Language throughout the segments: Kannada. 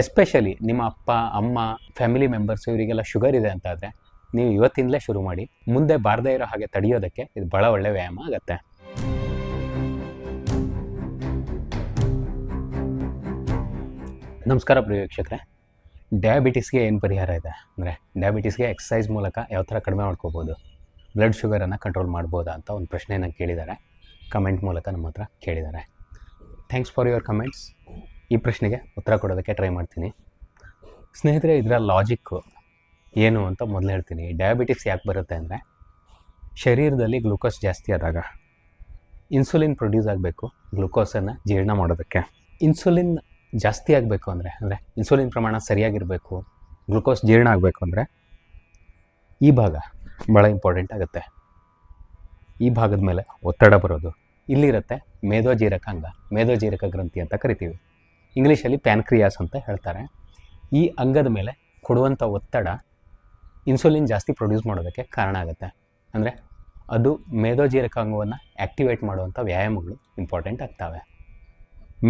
ಎಸ್ಪೆಷಲಿ ನಿಮ್ಮ ಅಪ್ಪ, ಅಮ್ಮ ಫ್ಯಾಮಿಲಿ ಮೆಂಬರ್ಸ್ ಇವರಿಗೆಲ್ಲ ಶುಗರ್ ಇದೆ ಅಂತ ಆದರೆ ನೀವು ಇವತ್ತಿಂದಲೇ ಶುರು ಮಾಡಿ, ಮುಂದೆ ಬಾರದೇ ಇರೋ ಹಾಗೆ ತಡೆಯೋದಕ್ಕೆ ಇದು ಭಾಳ ಒಳ್ಳೆ ವ್ಯಾಯಾಮ ಆಗುತ್ತೆ. ನಮಸ್ಕಾರ ಪ್ರಿಯ ವೀಕ್ಷಕರೇ. ಡಯಾಬಿಟಿಸ್ಗೆ ಏನು ಪರಿಹಾರ ಇದೆ? ಅಂದರೆ ಡಯಾಬಿಟಿಸ್ಗೆ ಎಕ್ಸಸೈಸ್ ಮೂಲಕ ಯಾವ ಥರ ಕಡಿಮೆ ಮಾಡ್ಕೋಬೋದು? ಬ್ಲಡ್ ಶುಗರನ್ನು ಕಂಟ್ರೋಲ್ ಮಾಡ್ಬೋದಾ ಅಂತ ಒಂದು ಪ್ರಶ್ನೆಯನ್ನು ಕೇಳಿದ್ದಾರೆ. ಕಮೆಂಟ್ ಮೂಲಕ ನಮ್ಮ ಹತ್ರ ಕೇಳಿದ್ದಾರೆ. ಥ್ಯಾಂಕ್ಸ್ ಫಾರ್ ಯುವರ್ ಕಮೆಂಟ್ಸ್ ಈ ಪ್ರಶ್ನೆಗೆ ಉತ್ತರ ಕೊಡೋದಕ್ಕೆ ಟ್ರೈ ಮಾಡ್ತೀನಿ. ಸ್ನೇಹಿತರೆ ಇದರ ಲಾಜಿಕ್ಕು ಏನು ಅಂತ ಮೊದಲು ಹೇಳ್ತೀನಿ. ಡಯಾಬಿಟಿಸ್ ಯಾಕೆ ಬರುತ್ತೆ ಅಂದರೆ, ಶರೀರದಲ್ಲಿ ಗ್ಲೂಕೋಸ್ ಜಾಸ್ತಿ ಆದಾಗ ಇನ್ಸುಲಿನ್ ಪ್ರೊಡ್ಯೂಸ್ ಆಗಬೇಕು ಗ್ಲುಕೋಸನ್ನು ಜೀರ್ಣ ಮಾಡೋದಕ್ಕೆ. ಇನ್ಸುಲಿನ್ ಜಾಸ್ತಿ ಆಗಬೇಕು ಅಂದರೆ ಅಂದರೆ ಇನ್ಸುಲಿನ್ ಪ್ರಮಾಣ ಸರಿಯಾಗಿರಬೇಕು ಗ್ಲುಕೋಸ್ ಜೀರ್ಣ ಆಗಬೇಕು ಅಂದರೆ, ಈ ಭಾಗ ಭಾಳ ಇಂಪಾರ್ಟೆಂಟ್ ಆಗುತ್ತೆ. ಈ ಭಾಗದ ಮೇಲೆ ಒತ್ತಡ ಬರೋದು. ಇಲ್ಲಿರುತ್ತೆ ಮೇದೋಜೀರಕಾಂಗ ಮೇಧೋಜೀರಕ ಗ್ರಂಥಿ ಅಂತ ಕರಿತೀವಿ. ಇಂಗ್ಲೀಷಲ್ಲಿ ಪ್ಯಾನ್ಕ್ರಿಯಾಸ್ ಅಂತ ಹೇಳ್ತಾರೆ. ಈ ಅಂಗದ ಮೇಲೆ ಕೊಡುವಂಥ ಒತ್ತಡ ಇನ್ಸುಲಿನ್ ಜಾಸ್ತಿ ಪ್ರೊಡ್ಯೂಸ್ ಮಾಡೋದಕ್ಕೆ ಕಾರಣ ಆಗುತ್ತೆ. ಅಂದರೆ ಅದು ಮೇಧೋಜೀರಕಾಂಗವನ್ನು ಆ್ಯಕ್ಟಿವೇಟ್ ಮಾಡುವಂಥ ವ್ಯಾಯಾಮಗಳು ಇಂಪಾರ್ಟೆಂಟ್ ಆಗ್ತವೆ.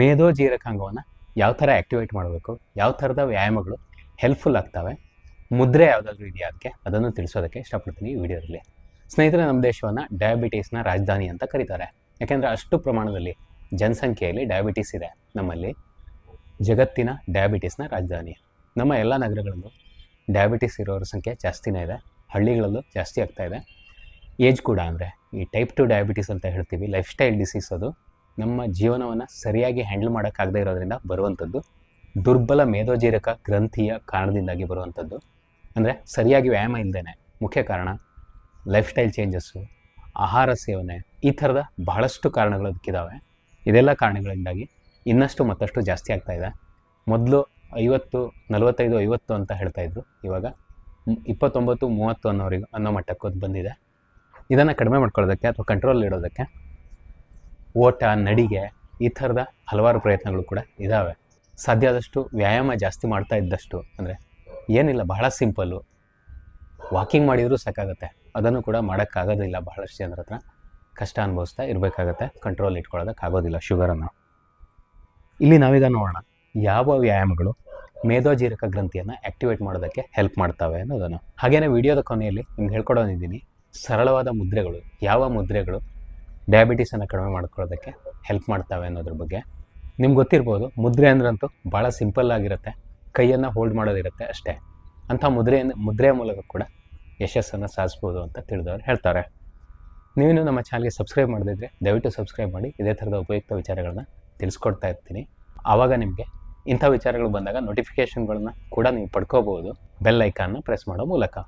ಮೇಧೋಜೀರಕಾಂಗವನ್ನು ಯಾವ ಥರ ಆ್ಯಕ್ಟಿವೇಟ್ ಮಾಡಬೇಕು, ಯಾವ ಥರದ ವ್ಯಾಯಾಮಗಳು ಹೆಲ್ಪ್ಫುಲ್ ಆಗ್ತವೆ, ಮುದ್ರೆ ಯಾವುದಾದ್ರೂ ಇದೆಯಾ ಅದಕ್ಕೆ? ಅದನ್ನು ತಿಳಿಸೋದಕ್ಕೆ ಇಷ್ಟಪಡ್ತೀನಿ ಈ ವಿಡಿಯೋದಲ್ಲಿ. ಸ್ನೇಹಿತರೆ, ನಮ್ಮ ದೇಶವನ್ನು ಡಯಾಬಿಟೀಸ್ನ ರಾಜಧಾನಿ ಅಂತ ಕರೀತಾರೆ. ಯಾಕೆಂದರೆ ಅಷ್ಟು ಪ್ರಮಾಣದಲ್ಲಿ ಜನಸಂಖ್ಯೆಯಲ್ಲಿ ಡಯಾಬಿಟೀಸ್ ಇದೆ ನಮ್ಮಲ್ಲಿ. ಜಗತ್ತಿನ ಡಯಾಬಿಟಿಸ್ನ ರಾಜಧಾನಿ. ನಮ್ಮ ಎಲ್ಲ ನಗರಗಳಲ್ಲೂ ಡಯಾಬಿಟಿಸ್ ಇರೋರ ಸಂಖ್ಯೆ ಜಾಸ್ತಿನೇ ಇದೆ. ಹಳ್ಳಿಗಳಲ್ಲೂ ಜಾಸ್ತಿ ಆಗ್ತಾ ಇದೆ. ಏಜ್ ಕೂಡ ಅಂದರೆ ಈ ಟೈಪ್ ಟು ಡಯಾಬಿಟಿಸ್ ಅಂತ ಹೇಳ್ತೀವಿ ಲೈಫ್ ಸ್ಟೈಲ್ ಡಿಸೀಸ್ ಅದು. ನಮ್ಮ ಜೀವನವನ್ನು ಸರಿಯಾಗಿ ಹ್ಯಾಂಡಲ್ ಮಾಡೋಕ್ಕಾಗದೇ ಇರೋದರಿಂದ ಬರುವಂಥದ್ದು, ದುರ್ಬಲ ಮೇದೋಜೀರಕ ಗ್ರಂಥಿಯ ಕಾರಣದಿಂದಾಗಿ ಬರುವಂಥದ್ದು. ಅಂದರೆ ಸರಿಯಾಗಿ ವ್ಯಾಯಾಮ ಇಲ್ಲದೇ ಮುಖ್ಯ ಕಾರಣ ಲೈಫ್ ಸ್ಟೈಲ್ ಚೇಂಜಸ್ಸು ಆಹಾರ ಸೇವನೆ ಈ ಥರದ ಬಹಳಷ್ಟು ಕಾರಣಗಳು ಅದಕ್ಕಿದ್ದಾವೆ ಇದೆಲ್ಲ ಕಾರಣಗಳಿಂದಾಗಿ ಇನ್ನಷ್ಟು ಮತ್ತಷ್ಟು ಜಾಸ್ತಿ ಆಗ್ತಾ ಇದೆ. ಮೊದಲು ಐವತ್ತು, ನಲವತ್ತೈದು, ಐವತ್ತು ಅಂತ ಹೇಳ್ತಾ ಇದ್ರು. ಇವಾಗ ಇಪ್ಪತ್ತೊಂಬತ್ತು, ಮೂವತ್ತು ಅನ್ನೋರಿಗೆ, ಅನ್ನೋ ಮಟ್ಟಕ್ಕೆ ಅದು ಬಂದಿದೆ. ಇದನ್ನು ಕಡಿಮೆ ಮಾಡ್ಕೊಳ್ಳೋದಕ್ಕೆ ಅಥವಾ ಕಂಟ್ರೋಲ್ ಇಡೋದಕ್ಕೆ ಓಟ, ನಡಿಗೆ ಈ ಥರದ ಹಲವಾರು ಪ್ರಯತ್ನಗಳು ಕೂಡ ಇದ್ದಾವೆ ಸಾಧ್ಯ ಆದಷ್ಟು ವ್ಯಾಯಾಮ ಜಾಸ್ತಿ ಮಾಡ್ತಾ ಇದ್ದಷ್ಟು ಅಂದರೆ ಏನಿಲ್ಲ, ಬಹಳ ಸಿಂಪಲ್ಲು. ವಾಕಿಂಗ್ ಮಾಡಿದರೂ ಸಾಕಾಗುತ್ತೆ. ಅದನ್ನು ಕೂಡ ಮಾಡೋಕ್ಕಾಗೋದಿಲ್ಲ ಬಹಳಷ್ಟು ಜನರ ಹತ್ರ. ಕಷ್ಟ ಅನುಭವಿಸ್ತಾ ಇರಬೇಕಾಗತ್ತೆ. ಕಂಟ್ರೋಲ್ ಇಟ್ಕೊಳ್ಳೋದಕ್ಕಾಗೋದಿಲ್ಲ ಶುಗರನ್ನು ಇಲ್ಲಿ ನಾವೀಗ ನೋಡೋಣ. ಯಾವ ವ್ಯಾಯಾಮಗಳು ಮೇಧೋಜೀರಕ ಗ್ರಂಥಿಯನ್ನು ಆ್ಯಕ್ಟಿವೇಟ್ ಮಾಡೋದಕ್ಕೆ ಹೆಲ್ಪ್ ಮಾಡ್ತವೆ ಅನ್ನೋದನ್ನು. ಹಾಗೆಯೇ ವಿಡಿಯೋದ ಕೊನೆಯಲ್ಲಿ ನಿಮ್ಗೆ ಹೇಳ್ಕೊಡೋದಿದ್ದೀನಿ. ಸರಳವಾದ ಮುದ್ರೆಗಳು, ಯಾವ ಮುದ್ರೆಗಳು ಡಯಾಬಿಟೀಸನ್ನು ಕಡಿಮೆ ಮಾಡ್ಕೊಳ್ಳೋದಕ್ಕೆ ಹೆಲ್ಪ್ ಮಾಡ್ತವೆ ಅನ್ನೋದ್ರ ಬಗ್ಗೆ. ನಿಮ್ಗೆ ಗೊತ್ತಿರ್ಬೋದು, ಮುದ್ರೆ ಅಂದ್ರಂತೂ ಭಾಳ ಸಿಂಪಲ್ ಆಗಿರುತ್ತೆ. ಕೈಯನ್ನು ಹೋಲ್ಡ್ ಮಾಡೋದಿರುತ್ತೆ ಅಷ್ಟೇ. ಅಂಥ ಮುದ್ರೆಯನ್ನು ಮುದ್ರೆಯ ಮೂಲಕ ಕೂಡ ಯಶಸ್ಸನ್ನು ಸಾಧಿಸ್ಬೋದು ಅಂತ ತಿಳಿದವರು ಹೇಳ್ತಾರೆ. ನೀವೇನು ನಮ್ಮ ಚಾನಲ್ಗೆ ಸಬ್ಸ್ಕ್ರೈಬ್ ಮಾಡದಿದ್ದರೆ ದಯವಿಟ್ಟು ಸಬ್ಸ್ಕ್ರೈಬ್ ಮಾಡಿ. ಇದೇ ಥರದ ಉಪಯುಕ್ತ ವಿಚಾರಗಳನ್ನ ತಿಳಿಸ್ಕೊಡ್ತಾ ಇರ್ತೀನಿ. ಆವಾಗ ನಿಮಗೆ ಇಂಥ ವಿಚಾರಗಳು ಬಂದಾಗ ನೋಟಿಫಿಕೇಷನ್ಗಳನ್ನ ಕೂಡ ನೀವು ಪಡ್ಕೋಬೋದು ಬೆಲ್ ಐಕಾನ್ನ ಪ್ರೆಸ್ ಮಾಡೋ ಮೂಲಕ.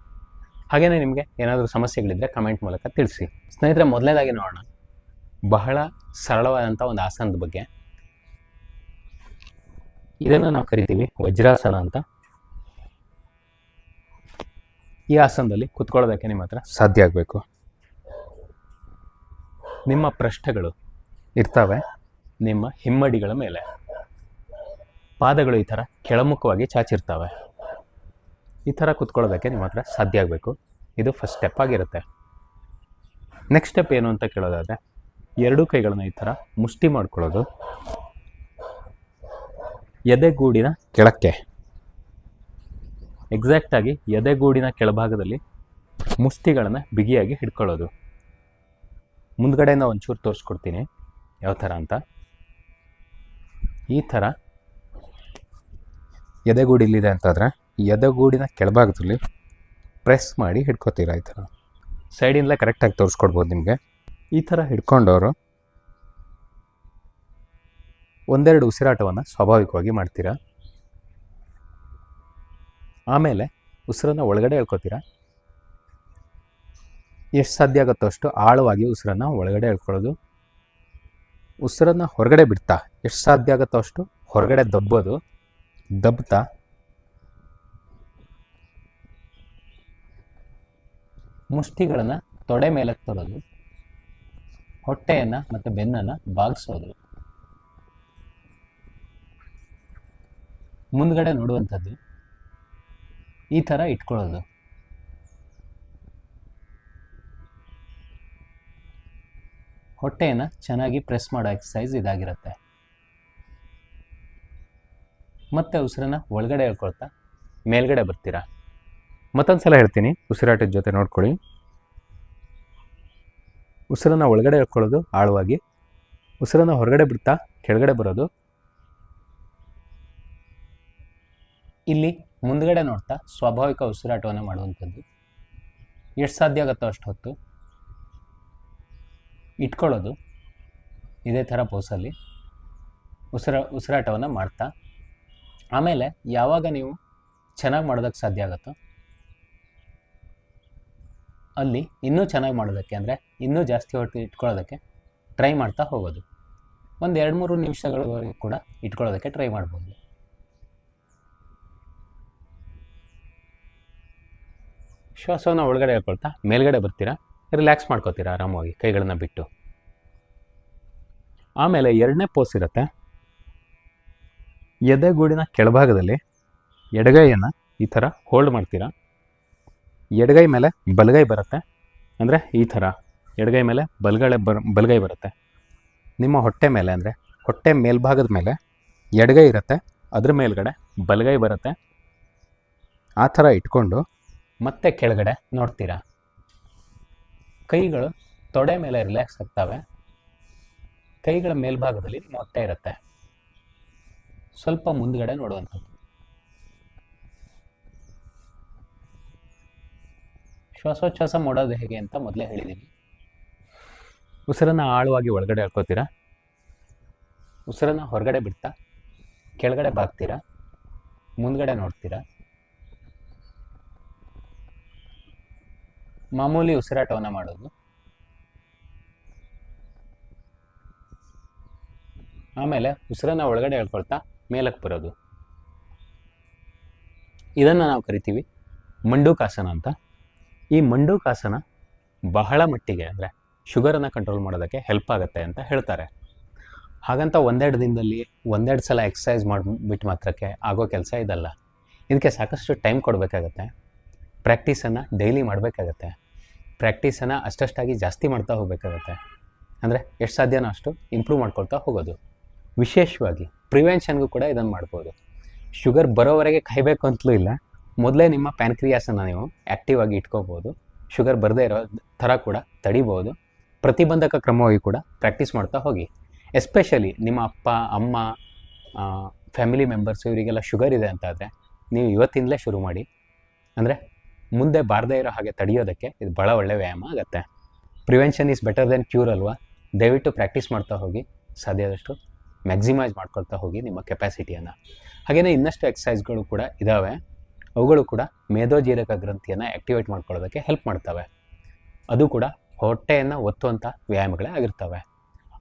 ಹಾಗೆಯೇ ನಿಮಗೆ ಏನಾದರೂ ಸಮಸ್ಯೆಗಳಿದ್ದರೆ ಕಮೆಂಟ್ ಮೂಲಕ ತಿಳಿಸಿ. ಸ್ನೇಹಿತರೆ, ಮೊದಲನೇದಾಗಿ ನೋಡೋಣ. ಬಹಳ ಸರಳವಾದಂಥ ಒಂದು ಆಸನದ ಬಗ್ಗೆ. ಇದನ್ನು ನಾವು ಕರಿತೀವಿ ವಜ್ರಾಸನ ಅಂತ. ಈ ಆಸನದಲ್ಲಿ ಕುತ್ಕೊಳ್ಳೋದಕ್ಕೆ ನಿಮ್ಮ ಹತ್ರ ಸಾಧ್ಯ ಆಗಬೇಕು. ನಿಮ್ಮ ಪ್ರಶ್ನೆಗಳು ಇರ್ತವೆ. ನಿಮ್ಮ ಹಿಮ್ಮಡಿಗಳ ಮೇಲೆ. ಪಾದಗಳು ಈ ಥರ ಕೆಳಮುಖವಾಗಿ ಚಾಚಿರ್ತವೆ. ಈ ಥರ ಕುತ್ಕೊಳ್ಳೋದಕ್ಕೆ ನಿಮ್ಮ ಹತ್ರ ಸಾಧ್ಯ ಆಗಬೇಕು. ಇದು ಫಸ್ಟ್ ಸ್ಟೆಪ್ ಆಗಿರುತ್ತೆ. ನೆಕ್ಸ್ಟ್ ಸ್ಟೆಪ್ ಏನು ಅಂತ ಕೇಳೋದಾದರೆ, ಎರಡೂ ಕೈಗಳನ್ನ ಈ ಥರ ಮುಷ್ಟಿ ಮಾಡ್ಕೊಳ್ಳೋದು. ಎದೆಗೂಡಿನ ಕೆಳಕ್ಕೆ. ಎಕ್ಸಾಕ್ಟಾಗಿ ಎದೆಗೂಡಿನ ಕೆಳಭಾಗದಲ್ಲಿ ಮುಷ್ಟಿಗಳನ್ನು ಬಿಗಿಯಾಗಿ ಹಿಡ್ಕೊಳ್ಳೋದು. ಮುಂದ್ಗಡೆಯಿಂದ ಒಂಚೂರು ತೋರಿಸ್ಕೊಡ್ತೀನಿ. ಯಾವ ಥರ ಅಂತ. ಈ ಥರ ಎದೆಗೂಡು ಇಲ್ಲಿದೆ ಅಂತಂದರೆ ಎದೆಗೂಡಿನ ಕೆಳಭಾಗದಲ್ಲಿ ಪ್ರೆಸ್ ಮಾಡಿ ಹಿಡ್ಕೋತೀರ ಈ ಥರ. ಸೈಡಿಂದ ಕರೆಕ್ಟಾಗಿ ತೋರಿಸ್ಕೊಡ್ಬೋದು ನಿಮಗೆ. ಈ ಥರ ಹಿಡ್ಕೊಂಡವರು ಒಂದೆರಡು ಉಸಿರಾಟವನ್ನು ಸ್ವಾಭಾವಿಕವಾಗಿ ಮಾಡ್ತೀರಾ? ಆಮೇಲೆ ಉಸಿರನ್ನು ಒಳಗಡೆ ಎಳ್ಕೊತೀರಾ? ಎಷ್ಟು ಸಾಧ್ಯ ಆಗುತ್ತೋ ಅಷ್ಟು ಆಳವಾಗಿ ಉಸಿರನ್ನು ಒಳಗಡೆ ಎಳ್ಕೊಳ್ಳೋದು. ಉಸಿರನ್ನು ಹೊರಗಡೆ ಬಿಡ್ತಾ, ಎಷ್ಟು ಸಾಧ್ಯ ಆಗುತ್ತೋ ಅಷ್ಟು ಹೊರಗಡೆ ದಬ್ಬೋದು, ದಬ್ತಾ. ಮುಷ್ಟಿಗಳನ್ನು ತೊಡೆ ಮೇಲೆ ತರೋದು ಹೊಟ್ಟೆಯನ್ನು ಮತ್ತು ಬೆನ್ನನ್ನು ಬಾಗಿಸೋದು. ಮುಂದ್ಗಡೆ ನೋಡುವಂಥದ್ದು ಈ ಥರ ಇಟ್ಕೊಳ್ಳೋದು. ಹೊಟ್ಟೆಯನ್ನು ಚೆನ್ನಾಗಿ ಪ್ರೆಸ್ ಮಾಡೋ ಎಕ್ಸಸೈಸ್ ಇದಾಗಿರುತ್ತೆ. ಮತ್ತೆ ಉಸಿರನ್ನ ಒಳಗಡೆ ಹೇಳ್ಕೊಳ್ತಾ ಮೇಲ್ಗಡೆ ಬರ್ತೀರಾ? ಮತ್ತೊಂದು ಸಲ ಹೇಳ್ತೀನಿ, ಉಸಿರಾಟದ ಜೊತೆ ನೋಡ್ಕೊಳ್ಳಿ. ಉಸಿರನ್ನ ಒಳಗಡೆ ಹೇಳ್ಕೊಳ್ಳೋದು ಆಳವಾಗಿ, ಉಸಿರನ್ನ ಹೊರಗಡೆ ಬಿಡ್ತಾ ಕೆಳಗಡೆ ಬರೋದು. ಇಲ್ಲಿ ಮುಂದ್ಗಡೆ ನೋಡ್ತಾ ಸ್ವಾಭಾವಿಕ ಉಸಿರಾಟವನ್ನು ಮಾಡುವಂಥದ್ದು. ಎಷ್ಟು ಸಾಧ್ಯ ಆಗುತ್ತೋ ಅಷ್ಟು ಹೊತ್ತು. ಇಟ್ಕೊಳ್ಳೋದು. ಇದೇ ಥರ ಪೋಸಲ್ಲಿ ಉಸಿರ, ಉಸಿರಾಟವನ್ನು ಮಾಡ್ತಾ. ಆಮೇಲೆ ಯಾವಾಗ ನೀವು ಚೆನ್ನಾಗಿ ಮಾಡೋದಕ್ಕೆ ಸಾಧ್ಯ ಆಗುತ್ತೋ ಅಲ್ಲಿ ಇನ್ನೂ ಚೆನ್ನಾಗಿ ಮಾಡೋದಕ್ಕೆ ಅಂದರೆ ಇನ್ನೂ ಜಾಸ್ತಿ ಹೊತ್ತು ಇಟ್ಕೊಳ್ಳೋದಕ್ಕೆ ಟ್ರೈ ಮಾಡ್ತಾ ಹೋಗೋದು. ಒಂದು ಎರಡು, ಮೂರು ನಿಮಿಷಗಳವರೆಗೂ ಕೂಡ ಇಟ್ಕೊಳ್ಳೋದಕ್ಕೆ ಟ್ರೈ ಮಾಡ್ಬೋದು. ಶ್ವಾಸವನ್ನು ಒಳಗಡೆ ಹೇಳ್ಕೊಳ್ತಾ ಮೇಲ್ಗಡೆ ಬರ್ತೀರಾ? ರಿಲ್ಯಾಕ್ಸ್ ಮಾಡ್ಕೋತೀರ ಆರಾಮವಾಗಿ ಕೈಗಳನ್ನ ಬಿಟ್ಟು? ಆಮೇಲೆ ಎರಡನೇ ಪೋಸ್ ಇರುತ್ತೆ. ಎದೆಗೂಡಿನ ಕೆಳಭಾಗದಲ್ಲಿ ಎಡಗೈಯನ್ನು ಈ ಥರ ಹೋಲ್ಡ್ ಮಾಡ್ತೀರಾ? ಎಡಗೈ ಮೇಲೆ ಬಲಗೈ ಬರುತ್ತೆ. ಅಂದರೆ ಈ ಥರ ಎಡಗೈ ಮೇಲೆ ಬಲಗಡೆ ಬರ್, ಬಲಗೈ ಬರುತ್ತೆ. ನಿಮ್ಮ ಹೊಟ್ಟೆ ಮೇಲೆ ಅಂದರೆ ಹೊಟ್ಟೆ ಮೇಲ್ಭಾಗದ ಮೇಲೆ ಎಡಗೈ ಇರುತ್ತೆ. ಅದ್ರ ಮೇಲ್ಗಡೆ ಬಲಗೈ ಬರುತ್ತೆ. ಆ ಥರ ಇಟ್ಕೊಂಡು ಮತ್ತೆ ಕೆಳಗಡೆ ನೋಡ್ತೀರಾ? ಕೈಗಳು ತೊಡೆ ಮೇಲೆ ರಿಲ್ಯಾಕ್ಸ್ ಆಗ್ತವೆ. ಕೈಗಳ ಮೇಲ್ಭಾಗದಲ್ಲಿ ಮೊಟ್ಟೆ ಇರುತ್ತೆ. ಸ್ವಲ್ಪ ಮುಂದ್ಗಡೆ ನೋಡುವಂಥದ್ದು. ಶ್ವಾಸೋಚ್ಛ್ವಾಸ ಮಾಡೋದು ಹೇಗೆ ಅಂತ ಮೊದಲೇ ಹೇಳಿದ್ದೀನಿ ಉಸಿರನ್ನು ಆಳವಾಗಿ ಒಳಗಡೆ ಹಾಕೋತೀರಾ? ಉಸಿರನ್ನು ಹೊರಗಡೆ ಬಿಡ್ತಾ ಕೆಳಗಡೆ ಬಾಗ್ತೀರಾ? ಮುಂದ್ಗಡೆ ನೋಡ್ತೀರಾ? ಮಾಮೂಲಿ ಉಸಿರಾಟವನ್ನು ಮಾಡೋದು. ಆಮೇಲೆ ಉಸಿರನ್ನ ಒಳಗಡೆ ಹೇಳ್ಕೊಳ್ತಾ ಮೇಲಕ್ಕೆ ಬರೋದು. ಇದನ್ನು ನಾವು ಕರಿತೀವಿ ಮಂಡೂಕಾಸನ ಅಂತ. ಈ ಮಂಡೂಕಾಸನ ಬಹಳ ಮಟ್ಟಿಗೆ ಅಂದರೆ ಶುಗರನ್ನು ಕಂಟ್ರೋಲ್ ಮಾಡೋದಕ್ಕೆ ಹೆಲ್ಪ್ ಆಗುತ್ತೆ ಅಂತ ಹೇಳ್ತಾರೆ. ಹಾಗಂತ ಒಂದೆರಡು ದಿನದಲ್ಲಿ ಒಂದೆರಡು ಸಲ ಎಕ್ಸಸೈಸ್ ಮಾಡಿಬಿಟ್ಟು ಮಾತ್ರಕ್ಕೆ ಆಗೋ ಕೆಲಸ ಇದಲ್ಲ. ಇದಕ್ಕೆ ಸಾಕಷ್ಟು ಟೈಮ್ ಕೊಡಬೇಕಾಗತ್ತೆ. ಪ್ರ್ಯಾಕ್ಟೀಸನ್ನು ಡೈಲಿ ಮಾಡಬೇಕಾಗತ್ತೆ. ಪ್ರಾಕ್ಟೀಸನ್ನು ಅಷ್ಟಷ್ಟಾಗಿ ಜಾಸ್ತಿ ಮಾಡ್ತಾ ಹೋಗಬೇಕಾಗತ್ತೆ. ಅಂದರೆ ಎಷ್ಟು ಸಾಧ್ಯನೋ ಅಷ್ಟು ಇಂಪ್ರೂವ್ ಮಾಡ್ಕೊಳ್ತಾ ಹೋಗೋದು. ವಿಶೇಷವಾಗಿ ಪ್ರಿವೆನ್ಷನ್ಗೂ ಕೂಡ ಇದನ್ನು ಮಾಡ್ಬೋದು. ಶುಗರ್ ಬರೋವರೆಗೆ ಕಾಯಬೇಕು ಅಂತಲೂ ಇಲ್ಲ. ಮೊದಲೇ ನಿಮ್ಮ ಪ್ಯಾನ್ಕ್ರಿಯಾಸನ್ನು ನೀವು ಆ್ಯಕ್ಟಿವ್ ಆಗಿ ಇಟ್ಕೋಬೋದು. ಶುಗರ್ ಬರದೇ ಇರೋ ಥರ ಕೂಡ ತಡಿಬೋದು. ಪ್ರತಿಬಂಧಕ ಕ್ರಮವಾಗಿ ಕೂಡ ಪ್ರಾಕ್ಟೀಸ್ ಮಾಡ್ತಾ ಹೋಗಿ. ಎಸ್ಪೆಷಲಿ ನಿಮ್ಮ ಅಪ್ಪ, ಅಮ್ಮ ಫ್ಯಾಮಿಲಿ ಮೆಂಬರ್ಸ್ ಇವರಿಗೆಲ್ಲ ಶುಗರ್ ಇದೆ ಅಂತಾದರೆ ನೀವು ಇವತ್ತಿಂದಲೇ ಶುರು ಮಾಡಿ. ಅಂದರೆ ಮುಂದೆ ಬಾರದೇ ಇರೋ ಹಾಗೆ ತಡೆಯೋದಕ್ಕೆ ಇದು ಭಾಳ ಒಳ್ಳೆಯ ವ್ಯಾಯಾಮ ಆಗುತ್ತೆ. Prevention is better than cure ಅಲ್ವಾ? ದಯವಿಟ್ಟು ಪ್ರಾಕ್ಟೀಸ್ ಮಾಡ್ತಾ ಹೋಗಿ. ಸಾಧ್ಯದಷ್ಟು ಮ್ಯಾಕ್ಸಿಮೈಸ್ ಮಾಡ್ಕೊಳ್ತಾ ಹೋಗಿ ನಿಮ್ಮ ಕೆಪ್ಯಾಸಿಟಿಯನ್ನು ಹಾಗೆಯೇ ಇನ್ನಷ್ಟು ಎಕ್ಸಸೈಸ್ಗಳು ಕೂಡ ಇದ್ದಾವೆ ಅವುಗಳು ಕೂಡ ಮೇಧೋಜೀರಕ ಗ್ರಂಥಿಯನ್ನು ಆ್ಯಕ್ಟಿವೇಟ್ ಮಾಡ್ಕೊಳ್ಳೋದಕ್ಕೆ ಹೆಲ್ಪ್ ಮಾಡ್ತವೆ. ಅದು ಕೂಡ ಹೊಟ್ಟೆಯನ್ನು ಒತ್ತುವಂಥ ವ್ಯಾಯಾಮಗಳೇ ಆಗಿರ್ತವೆ.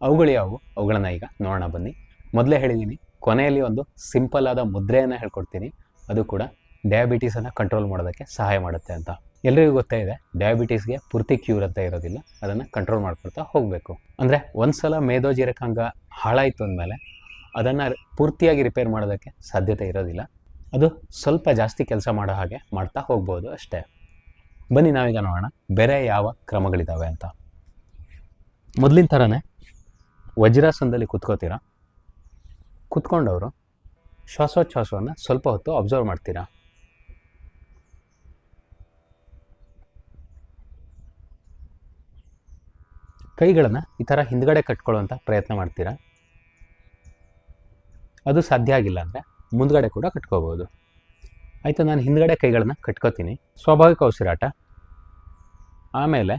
ಅವುಗಳು ಯಾವುವು? ಅವುಗಳನ್ನು ಈಗ ನೋಡೋಣ ಬನ್ನಿ. ಮೊದಲೇ ಹೇಳಿದ್ದೀನಿ ಕೊನೆಯಲ್ಲಿ ಒಂದು ಸಿಂಪಲ್ ಆದ ಮುದ್ರೆಯನ್ನು ಹೇಳ್ಕೊಡ್ತೀನಿ. ಅದು ಕೂಡ ಡಯಾಬಿಟೀಸನ್ನು ಕಂಟ್ರೋಲ್ ಮಾಡೋದಕ್ಕೆ ಸಹಾಯ ಮಾಡುತ್ತೆ ಅಂತ. ಎಲ್ರಿಗೂ ಗೊತ್ತೇ ಇದೆ ಡಯಾಬಿಟೀಸ್ಗೆ ಪೂರ್ತಿ ಕ್ಯೂರ್ ಅಂತ ಇರೋದಿಲ್ಲ. ಅದನ್ನು ಕಂಟ್ರೋಲ್ ಮಾಡ್ಕೊಳ್ತಾ ಹೋಗಬೇಕು. ಅಂದರೆ ಒಂದು ಸಲ ಮೇಧೋಜೀರಕಾಂಗ ಹಾಳಾಯಿತು ಅಂದಮೇಲೆ ಅದನ್ನು ಪೂರ್ತಿಯಾಗಿ ರಿಪೇರ್ ಮಾಡೋದಕ್ಕೆ ಸಾಧ್ಯತೆ ಇರೋದಿಲ್ಲ. ಅದು ಸ್ವಲ್ಪ ಜಾಸ್ತಿ ಕೆಲಸ ಮಾಡೋ ಹಾಗೆ ಮಾಡ್ತಾ ಹೋಗ್ಬೋದು ಅಷ್ಟೇ. ಬನ್ನಿ ನಾವೀಗ ನೋಡೋಣ, ಬೇರೆ ಯಾವ ಕ್ರಮಗಳಿದ್ದಾವೆ ಅಂತ. ಮೊದಲಿನ ಥರನೇ ವಜ್ರಾಸನದಲ್ಲಿ ಕುತ್ಕೋತೀರಾ? ಕುತ್ಕೊಂಡವರು ಶ್ವಾಸೋಚ್ಛ್ವಾಸವನ್ನು ಸ್ವಲ್ಪ ಹೊತ್ತು ಅಬ್ಸರ್ವ್ ಮಾಡ್ತೀರಾ? ಕೈಗಳನ್ನು ಈ ಥರ ಹಿಂದ್ಗಡೆ ಕಟ್ಕೊಳ್ಳೋವಂಥ ಪ್ರಯತ್ನ ಮಾಡ್ತೀರಾ? ಅದು ಸಾಧ್ಯ ಆಗಿಲ್ಲ ಅಂದರೆ ಮುಂದ್ಗಡೆ ಕೂಡ ಕಟ್ಕೋಬೋದು ಆಯಿತು, ನಾನು ಹಿಂದ್ಗಡೆ ಕೈಗಳನ್ನು ಕಟ್ಕೋತೀನಿ. ಸ್ವಾಭಾವಿಕ ಉಸಿರಾಟ. ಆಮೇಲೆ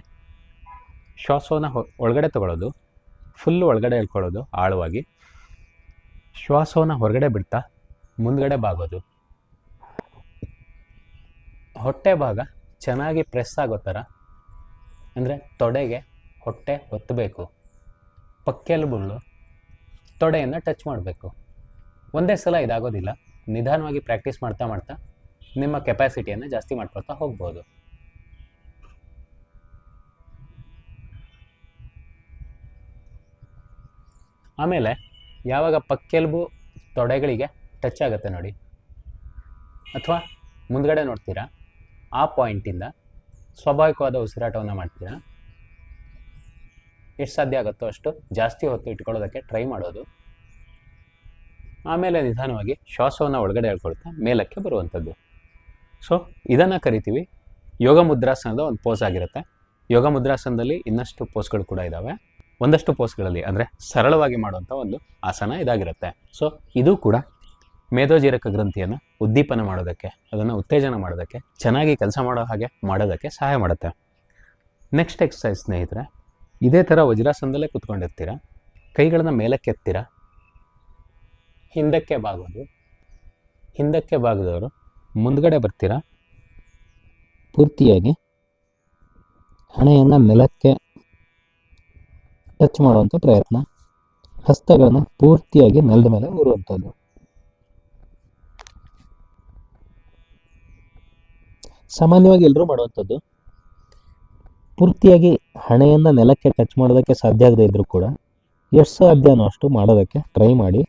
ಶ್ವಾಸವನ್ನು ಒಳಗಡೆ ತಗೊಳ್ಳೋದು ಫುಲ್ ಒಳಗಡೆ ಹೇಳ್ಕೊಳ್ಳೋದು ಆಳವಾಗಿ. ಶ್ವಾಸವನ್ನು ಹೊರಗಡೆ ಬಿಡ್ತಾ ಮುಂದ್ಗಡೆ ಬಾಗೋದು. ಹೊಟ್ಟೆ ಭಾಗ ಚೆನ್ನಾಗಿ ಪ್ರೆಸ್ ಆಗೋ ಥರ ಅಂದರೆ ತೊಡೆಗೆ ಹೊಟ್ಟೆ ಒತ್ತಬೇಕು. ಪಕ್ಕೆಲುಬುಗಳು ತೊಡೆಯನ್ನು ಟಚ್ ಮಾಡಬೇಕು. ಒಂದೇ ಸಲ ಇದಾಗೋದಿಲ್ಲ. ನಿಧಾನವಾಗಿ ಪ್ರಾಕ್ಟೀಸ್ ಮಾಡ್ತಾ ಮಾಡ್ತಾ ನಿಮ್ಮ ಕೆಪಾಸಿಟಿಯನ್ನು ಜಾಸ್ತಿ ಮಾಡ್ಕೊಳ್ತಾ ಹೋಗ್ಬೋದು. ಆಮೇಲೆ ಯಾವಾಗ ಪಕ್ಕೆಲುಬು ತೊಡೆಗಳಿಗೆ ಟಚ್ ಆಗುತ್ತೆ ನೋಡಿ. ಅಥವಾ ಮುಂದ್ಗಡೆ ನೋಡ್ತೀರಾ? ಆ ಪಾಯಿಂಟಿಂದ ಸ್ವಾಭಾವಿಕವಾದ ಉಸಿರಾಟವನ್ನು ಮಾಡ್ತೀರಾ? ಎಷ್ಟು ಸಾಧ್ಯ ಆಗುತ್ತೋ ಅಷ್ಟು ಜಾಸ್ತಿ ಹೊತ್ತು ಇಟ್ಕೊಳ್ಳೋದಕ್ಕೆ ಟ್ರೈ ಮಾಡೋದು. ಆಮೇಲೆ ನಿಧಾನವಾಗಿ ಶ್ವಾಸವನ್ನು ಒಳಗಡೆ ಹೇಳ್ಕೊಳ್ತಾ ಮೇಲಕ್ಕೆ ಬರುವಂಥದ್ದು. ಸೊ ಇದನ್ನು ಕರಿತೀವಿ. ಯೋಗ ಮುದ್ರಾಸನದ ಒಂದು ಪೋಸ್ ಆಗಿರುತ್ತೆ. ಯೋಗ ಮುದ್ರಾಸನದಲ್ಲಿ ಇನ್ನಷ್ಟು ಪೋಸ್ಗಳು ಕೂಡ ಇದ್ದಾವೆ ಒಂದಷ್ಟು ಪೋಸ್ಗಳಲ್ಲಿ ಅಂದರೆ ಸರಳವಾಗಿ ಮಾಡುವಂಥ ಒಂದು ಆಸನ ಇದಾಗಿರುತ್ತೆ. ಸೊ ಇದು ಕೂಡ ಮೇಧೋಜೀರಕ ಗ್ರಂಥಿಯನ್ನು ಉದ್ದೀಪನ ಮಾಡೋದಕ್ಕೆ, ಅದನ್ನು ಉತ್ತೇಜನ ಮಾಡೋದಕ್ಕೆ, ಚೆನ್ನಾಗಿ ಕೆಲಸ ಮಾಡೋ ಹಾಗೆ ಮಾಡೋದಕ್ಕೆ ಸಹಾಯ ಮಾಡುತ್ತೆ. ನೆಕ್ಸ್ಟ್ ಎಕ್ಸಸೈಸ್ ಸ್ನೇಹಿತರೆ ಇದೇ ಥರ ವಜ್ರಾಸನದಲ್ಲೇ ಕುತ್ಕೊಂಡಿರ್ತೀರ? ಕೈಗಳನ್ನ ಮೇಲಕ್ಕೆ ಎತ್ತೀರ? ಹಿಂದಕ್ಕೆ ಬಾಗೋದು. ಹಿಂದಕ್ಕೆ ಬಾಗದವರು ಮುಂದ್ಗಡೆ ಬರ್ತೀರಾ? ಪೂರ್ತಿಯಾಗಿ ಹಣೆಯನ್ನು ನೆಲಕ್ಕೆ ಟಚ್ ಮಾಡುವಂಥ ಪ್ರಯತ್ನ. ಹಸ್ತಗಳನ್ನು ಪೂರ್ತಿಯಾಗಿ ನೆಲದ ಮೇಲೆ ಊರುವಂಥದ್ದು ಸಾಮಾನ್ಯವಾಗಿ ಎಲ್ಲರೂ ಮಾಡುವಂಥದ್ದು ಪೂರ್ತಿಯಾಗಿ ಹಣೆಯನ್ನು ನೆಲಕ್ಕೆ ಟಚ್ ಮಾಡೋದಕ್ಕೆ ಸಾಧ್ಯ ಆಗದೇ ಇದ್ದರೂ ಕೂಡ ಎಷ್ಟು ಸಾಧ್ಯನೋ ಅಷ್ಟು ಮಾಡೋದಕ್ಕೆ ಟ್ರೈ ಮಾಡಿ.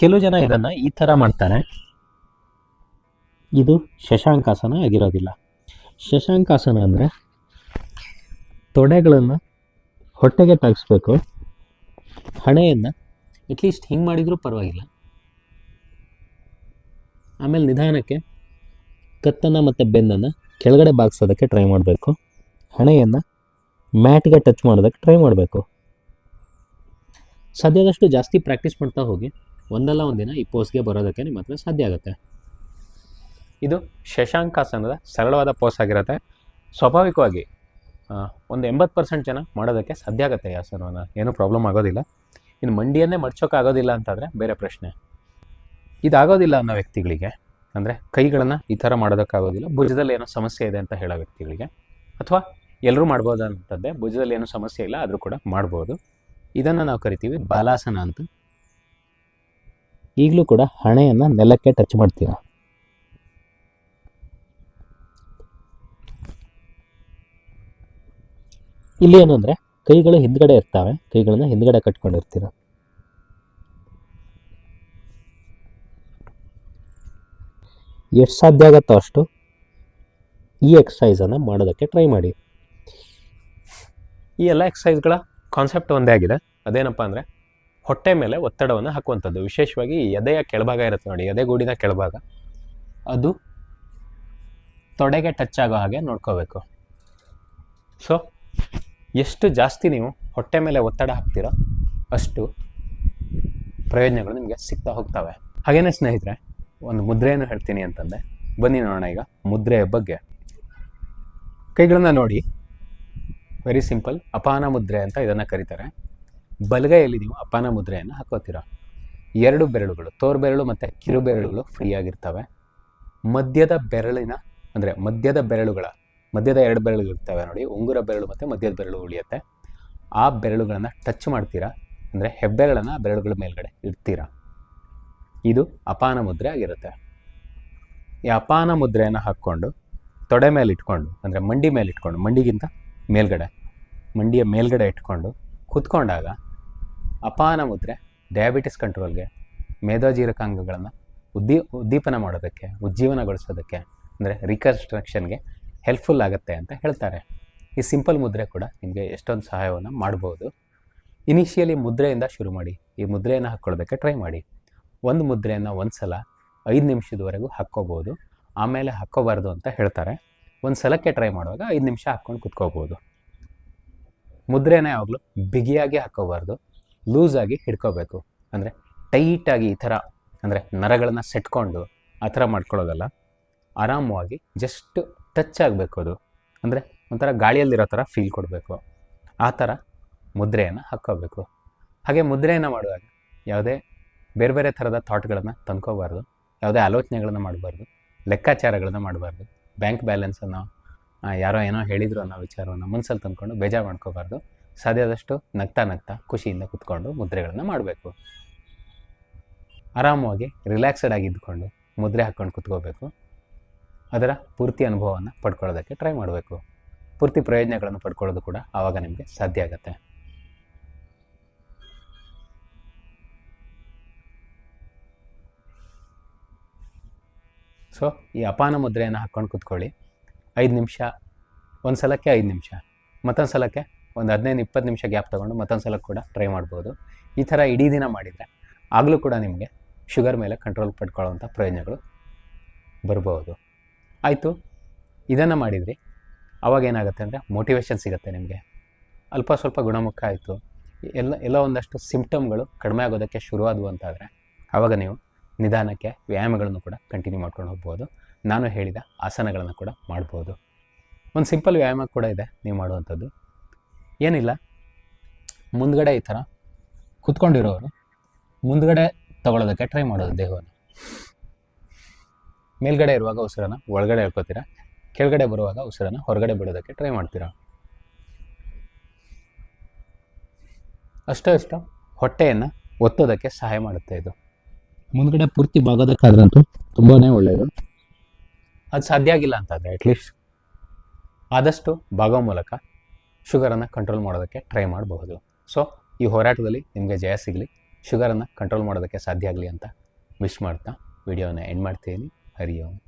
ಕೆಲವು ಜನ ಇದನ್ನು ಈ ಥರ ಮಾಡ್ತಾರೆ. ಇದು ಶಶಾಂಕಾಸನ ಆಗಿರೋದಿಲ್ಲ. ಶಶಾಂಕಾಸನ ಅಂದರೆ ತೊಡೆಗಳನ್ನು ಹೊಟ್ಟೆಗೆ ತಾಗಿಸ್ಬೇಕು. ಹಣೆಯನ್ನು ಅಟ್ಲೀಸ್ಟ್ ಹಿಂಗೆ ಮಾಡಿದರೂ ಪರವಾಗಿಲ್ಲ. ಆಮೇಲೆ ನಿಧಾನಕ್ಕೆ ಕತ್ತನ್ನು ಮತ್ತು ಬೆನ್ನನ್ನು ಕೆಳಗಡೆ ಬಾಗಿಸೋದಕ್ಕೆ ಟ್ರೈ ಮಾಡಬೇಕು. ಹಣೆಯನ್ನು ಮ್ಯಾಟ್ಗೆ ಟಚ್ ಮಾಡೋದಕ್ಕೆ ಟ್ರೈ ಮಾಡಬೇಕು. ಸಾಧ್ಯದಷ್ಟು ಜಾಸ್ತಿ ಪ್ರಾಕ್ಟೀಸ್ ಮಾಡ್ತಾ ಹೋಗಿ ಒಂದಲ್ಲ ಒಂದಿನ ಈ ಪೋಸ್ಗೆ ಬರೋದಕ್ಕೆ ನಿಮ್ಮ ಹತ್ರ ಸಾಧ್ಯ ಆಗುತ್ತೆ. ಇದು ಶಶಾಂಕಾಸನದ ಸರಳವಾದ ಪೋಸ್ ಆಗಿರುತ್ತೆ. ಸ್ವಾಭಾವಿಕವಾಗಿ ಒಂದು ಎಂಬತ್ತು ಪರ್ಸೆಂಟ್ ಜನ ಮಾಡೋದಕ್ಕೆ ಸಾಧ್ಯ ಆಗುತ್ತೆ ಈ ಆಸನವನ್ನು ಏನೂ ಪ್ರಾಬ್ಲಮ್ ಆಗೋದಿಲ್ಲ. ಇನ್ನು ಮಂಡಿಯನ್ನೇ ಮಡ್ಚೋಕ್ಕಾಗೋದಿಲ್ಲ ಅಂತಂದರೆ ಬೇರೆ ಪ್ರಶ್ನೆ. ಇದಾಗೋದಿಲ್ಲ ಅನ್ನೋ ವ್ಯಕ್ತಿಗಳಿಗೆ ಅಂದರೆ ಕೈಗಳನ್ನು ಈ ಥರ ಮಾಡೋದಕ್ಕಾಗೋದಿಲ್ಲ ಭುಜದಲ್ಲಿ ಏನೋ ಸಮಸ್ಯೆ ಇದೆ ಅಂತ ಹೇಳೋ ವ್ಯಕ್ತಿಗಳಿಗೆ ಅಥವಾ ಎಲ್ಲರೂ ಮಾಡ್ಬೋದಂಥದ್ದೇ ಭುಜದಲ್ಲಿ ಏನೂ ಸಮಸ್ಯೆ ಇಲ್ಲ, ಆದರೂ ಕೂಡ ಮಾಡ್ಬೋದು. ಇದನ್ನು ನಾವು ಕರಿತೀವಿ ಬಾಲಾಸನ ಅಂತ. ಈಗಲೂ ಕೂಡ ಹಣೆಯನ್ನು ನೆಲಕ್ಕೆ ಟಚ್ ಮಾಡ್ತೀರಾ? ಇಲ್ಲಿ ಏನು ಅಂದರೆ ಕೈಗಳು ಹಿಂದ್ಗಡೆ ಇರ್ತವೆ, ಕೈಗಳನ್ನ ಹಿಂದ್ಗಡೆ ಕಟ್ಕೊಂಡಿರ್ತೀರ? ಎಷ್ಟು ಸಾಧ್ಯ ಆಗತ್ತೋ ಅಷ್ಟು ಈ ಎಕ್ಸಸೈಸನ್ನು ಮಾಡೋದಕ್ಕೆ ಟ್ರೈ ಮಾಡಿ. ಈ ಎಲ್ಲ ಎಕ್ಸಸೈಸ್ಗಳ ಕಾನ್ಸೆಪ್ಟ್ ಒಂದೇ ಆಗಿದೆ. ಅದೇನಪ್ಪ ಅಂದರೆ ಹೊಟ್ಟೆ ಮೇಲೆ ಒತ್ತಡವನ್ನು ಹಾಕುವಂಥದ್ದು. ವಿಶೇಷವಾಗಿ ಎದೆಯ ಕೆಳಭಾಗ ಇರುತ್ತೆ ನೋಡಿ, ಎದೆಗೂಡಿನ ಕೆಳಭಾಗ. ಅದು ತೊಡೆಗೆ ಟಚ್ ಆಗೋ ಹಾಗೆ ನೋಡ್ಕೋಬೇಕು. ಸೊ ಎಷ್ಟು ಜಾಸ್ತಿ ನೀವು ಹೊಟ್ಟೆ ಮೇಲೆ ಒತ್ತಡ ಹಾಕ್ತೀರೋ ಅಷ್ಟು ಪ್ರಯೋಜನಗಳು ನಿಮಗೆ ಸಿಗ್ತಾ ಹೋಗ್ತವೆ. ಹಾಗೇನೇ ಸ್ನೇಹಿತರೆ, ಒಂದು ಮುದ್ರೆಯನ್ನು ಹೇಳ್ತೀನಿ ಅಂತಂದೆ. ಬನ್ನಿ ನೋಡೋಣ ಈಗ ಮುದ್ರೆಯ ಬಗ್ಗೆ. ಕೈಗಳನ್ನ ನೋಡಿ. ವೆರಿ ಸಿಂಪಲ್ ಅಪಾನ ಮುದ್ರೆ ಅಂತ ಇದನ್ನು ಕರೀತಾರೆ. ಬಲಗೈಯಲ್ಲಿ ನೀವು ಅಪಾನ ಮುದ್ರೆಯನ್ನು ಹಾಕೋತೀರ? ಎರಡು ಬೆರಳುಗಳು ತೋರ್ಬೆರಳು ಮತ್ತು ಕಿರು ಬೆರಳುಗಳು ಫ್ರೀ ಆಗಿರ್ತವೆ. ಮಧ್ಯದ ಬೆರಳಿನ, ಅಂದರೆ ಮಧ್ಯದ ಬೆರಳುಗಳ ಮಧ್ಯದ ಎರಡು ಬೆರಳುಗಳು ಇರ್ತವೆ ನೋಡಿ. ಉಂಗುರ ಬೆರಳು ಮತ್ತು ಮಧ್ಯದ ಬೆರಳು ಉಳಿಯುತ್ತೆ. ಆ ಬೆರಳುಗಳನ್ನು ಟಚ್ ಮಾಡ್ತೀರಾ? ಅಂದರೆ ಹೆಬ್ಬೆರಳನ್ನು ಬೆರಳುಗಳ ಮೇಲ್ಗಡೆ ಇಡ್ತೀರಾ? ಇದು ಅಪಾನ ಮುದ್ರೆ ಆಗಿರುತ್ತೆ. ಈ ಅಪಾನ ಮುದ್ರೆಯನ್ನು ಹಾಕ್ಕೊಂಡು ತೊಡೆ ಮೇಲೆ ಇಟ್ಕೊಂಡು, ಅಂದರೆ ಮಂಡಿ ಮೇಲೆ ಇಟ್ಕೊಂಡು, ಮಂಡಿಗಿಂತ ಮೇಲ್ಗಡೆ, ಮಂಡಿಯ ಮೇಲ್ಗಡೆ ಇಟ್ಕೊಂಡು ಕೂತ್ಕೊಂಡಾಗ ಅಪಾನ ಮುದ್ರೆ ಡಯಾಬಿಟಿಸ್ ಕಂಟ್ರೋಲ್ಗೆ ಮೇಧೋಜೀರಕಾಂಗಗಳನ್ನು ಉದ್ದೀ, ಉದ್ದೀಪನ ಮಾಡೋದಕ್ಕೆ, ಉಜ್ಜೀವನಗೊಳಿಸೋದಕ್ಕೆ, ಅಂದರೆ ರಿಕನ್ಸ್ಟ್ರಕ್ಷನ್ಗೆ ಹೆಲ್ಪ್ಫುಲ್ ಆಗುತ್ತೆ ಅಂತ ಹೇಳ್ತಾರೆ. ಈ ಸಿಂಪಲ್ ಮುದ್ರೆ ಕೂಡ ನಿಮಗೆ ಎಷ್ಟೊಂದು ಸಹಾಯವನ್ನು ಮಾಡ್ಬೋದು. ಇನಿಷಿಯಲಿ ಮುದ್ರೆಯಿಂದ ಶುರು ಮಾಡಿ, ಈ ಮುದ್ರೆಯನ್ನು ಹಾಕ್ಕೊಳ್ಳೋದಕ್ಕೆ ಟ್ರೈ ಮಾಡಿ. ಒಂದು ಮುದ್ರೆಯನ್ನು ಒಂದು ಸಲ ಐದು ನಿಮಿಷದವರೆಗೂ ಹಾಕ್ಕೋಬೋದು. ಆಮೇಲೆ ಹಾಕ್ಕೋಬಾರ್ದು ಅಂತ ಹೇಳ್ತಾರೆ. ಒಂದು ಸಲಕ್ಕೆ ಟ್ರೈ ಮಾಡುವಾಗ ಐದು ನಿಮಿಷ ಹಾಕ್ಕೊಂಡು ಕುತ್ಕೋಬೋದು. ಮುದ್ರೆನ ಯಾವಾಗಲೂ ಬಿಗಿಯಾಗಿ ಹಾಕ್ಕೋಬಾರ್ದು. ಲೂಸಾಗಿ ಹಿಡ್ಕೋಬೇಕು. ಅಂದರೆ ಟೈಟಾಗಿ ಈ ಥರ ಅಂದರೆ ನರಗಳನ್ನು ಸೆಟ್ಕೊಂಡು ಆ ಥರ ಮಾಡ್ಕೊಳ್ಳೋದಲ್ಲ. ಆರಾಮವಾಗಿ ಜಸ್ಟ್ ಟಚ್ ಆಗಬೇಕು ಅದು. ಅಂದರೆ ಒಂಥರ ಗಾಳಿಯಲ್ಲಿರೋ ಥರ ಫೀಲ್ ಕೊಡಬೇಕು. ಆ ಥರ ಮುದ್ರೆಯನ್ನು ಹಾಕ್ಕೋಬೇಕು. ಹಾಗೆ ಮುದ್ರೆಯನ್ನು ಮಾಡುವಾಗ ಯಾವುದೇ ಬೇರೆ ಬೇರೆ ಥರದ ಥಾಟ್ಗಳನ್ನು ತಂದ್ಕೋಬಾರ್ದು. ಯಾವುದೇ ಆಲೋಚನೆಗಳನ್ನು ಮಾಡಬಾರ್ದು. ಲೆಕ್ಕಾಚಾರಗಳನ್ನು ಮಾಡಬಾರ್ದು. ಬ್ಯಾಂಕ್ ಬ್ಯಾಲೆನ್ಸನ್ನು ಯಾರೋ ಏನೋ ಹೇಳಿದ್ರು ಅನ್ನೋ ವಿಚಾರವನ್ನು ಮನಸ್ಸಲ್ಲಿ ತಂದ್ಕೊಂಡು ಬೇಜಾರು ಮಾಡ್ಕೋಬಾರ್ದು. ಸಾಧ್ಯದಷ್ಟು ನಗ್ತಾ ನಗ್ತಾ ಖುಷಿಯಿಂದ ಕುತ್ಕೊಂಡು ಮುದ್ರೆಗಳನ್ನು ಮಾಡಬೇಕು. ಆರಾಮವಾಗಿ ರಿಲ್ಯಾಕ್ಸಡ್ ಆಗಿ ಇದ್ಕೊಂಡು ಮುದ್ರೆ ಹಾಕ್ಕೊಂಡು ಕುತ್ಕೋಬೇಕು. ಅದರ ಪೂರ್ತಿ ಅನುಭವವನ್ನು ಪಡ್ಕೊಳ್ಳೋದಕ್ಕೆ ಟ್ರೈ ಮಾಡಬೇಕು. ಪೂರ್ತಿ ಪ್ರಯೋಜನಗಳನ್ನು ಪಡ್ಕೊಳ್ಳೋದು ಕೂಡ ಆವಾಗ ನಿಮಗೆ ಸಾಧ್ಯ ಆಗುತ್ತೆ. ಸೊ ಈ ಅಪಾನ ಮುದ್ರೆಯನ್ನು ಹಾಕ್ಕೊಂಡು ಕುತ್ಕೊಳ್ಳಿ. ಐದು ನಿಮಿಷ ಒಂದು ಸಲಕ್ಕೆ ಐದು ನಿಮಿಷ, ಮತ್ತೊಂದು ಸಲಕ್ಕೆ ಒಂದು ಹದಿನೈದು, ಇಪ್ಪತ್ತು ನಿಮಿಷ ಗ್ಯಾಪ್ ತೊಗೊಂಡು ಮತ್ತೊಂದು ಸಲ ಕೂಡ ಟ್ರೈ ಮಾಡ್ಬೋದು. ಈ ಥರ ಇಡೀ ದಿನ ಮಾಡಿದರೆ ಆಗಲೂ ಕೂಡ ನಿಮಗೆ ಶುಗರ್ ಮೇಲೆ ಕಂಟ್ರೋಲ್ ಪಡ್ಕೊಳ್ಳೋವಂಥ ಪ್ರಯೋಜನಗಳು ಬರ್ಬೋದು. ಆಯಿತು, ಇದನ್ನು ಮಾಡಿದ್ರಿ. ಅವಾಗ ಏನಾಗುತ್ತೆ ಅಂದರೆ ಮೋಟಿವೇಶನ್ ಸಿಗುತ್ತೆ ನಿಮಗೆ. ಅಲ್ಪ ಸ್ವಲ್ಪ ಗುಣಮುಖ ಆಯಿತು. ಎಲ್ಲ ಎಲ್ಲ ಒಂದಷ್ಟು ಸಿಂಪ್ಟಮ್ಗಳು ಕಡಿಮೆ ಆಗೋದಕ್ಕೆ ಶುರುವಾದವು ಅಂತಾದರೆ ಆವಾಗ ನೀವು ನಿಧಾನಕ್ಕೆ ವ್ಯಾಯಾಮಗಳನ್ನು ಕೂಡ ಕಂಟಿನ್ಯೂ ಮಾಡ್ಕೊಂಡು ಹೋಗ್ಬೋದು. ನಾನು ಹೇಳಿದ ಆಸನಗಳನ್ನು ಕೂಡ ಮಾಡ್ಬೋದು. ಒಂದು ಸಿಂಪಲ್ ವ್ಯಾಯಾಮ ಕೂಡ ಇದೆ ನೀವು ಮಾಡುವಂಥದ್ದು. ಏನಿಲ್ಲ, ಮುಂದ್ಗಡೆ ಈ ಥರ ಕುತ್ಕೊಂಡಿರೋರು ಮುಂದ್ಗಡೆ ತಗೊಳ್ಳೋದಕ್ಕೆ ಟ್ರೈ ಮಾಡೋದು ದೇಹವನ್ನು. ಮೇಲ್ಗಡೆ ಇರುವಾಗ ಉಸಿರನ್ನು ಒಳಗಡೆ ಹೇಳ್ಕೊತೀರಾ ಕೆಳಗಡೆ ಬರುವಾಗ ಉಸಿರನ್ನು ಹೊರಗಡೆ ಬಿಡೋದಕ್ಕೆ ಟ್ರೈ ಮಾಡ್ತೀರಾ? ಅಷ್ಟೋ ಅಷ್ಟೋ ಹೊಟ್ಟೆಯನ್ನು ಒತ್ತೋದಕ್ಕೆ ಸಹಾಯ ಮಾಡುತ್ತೆ ಇದು. ಮುಂದ್ಗಡೆ ಪೂರ್ತಿ ಬಾಗೋದಕ್ಕಾದ್ರಂತೂ ತುಂಬಾ ಒಳ್ಳೆಯದು ಅದು ಸಾಧ್ಯ ಆಗಿಲ್ಲ ಅಂತಂದರೆ ಅಟ್ಲೀಸ್ಟ್ ಆದಷ್ಟು ಬಾಗೋ ಮೂಲಕ ಶುಗರನ್ನು ಕಂಟ್ರೋಲ್ ಮಾಡೋದಕ್ಕೆ ಟ್ರೈ ಮಾಡಬಹುದು. ಸೊ ಈ ಹೋರಾಟದಲ್ಲಿ ನಿಮಗೆ ಜಯ ಸಿಗಲಿ. ಶುಗರನ್ನು ಕಂಟ್ರೋಲ್ ಮಾಡೋದಕ್ಕೆ ಸಾಧ್ಯ ಆಗಲಿ ಅಂತ ವಿಶ್ ಮಾಡ್ತಾ ವಿಡಿಯೋನ ಎಂಡ್ ಮಾಡ್ತೀನಿ. ಹರಿ ಓಂ.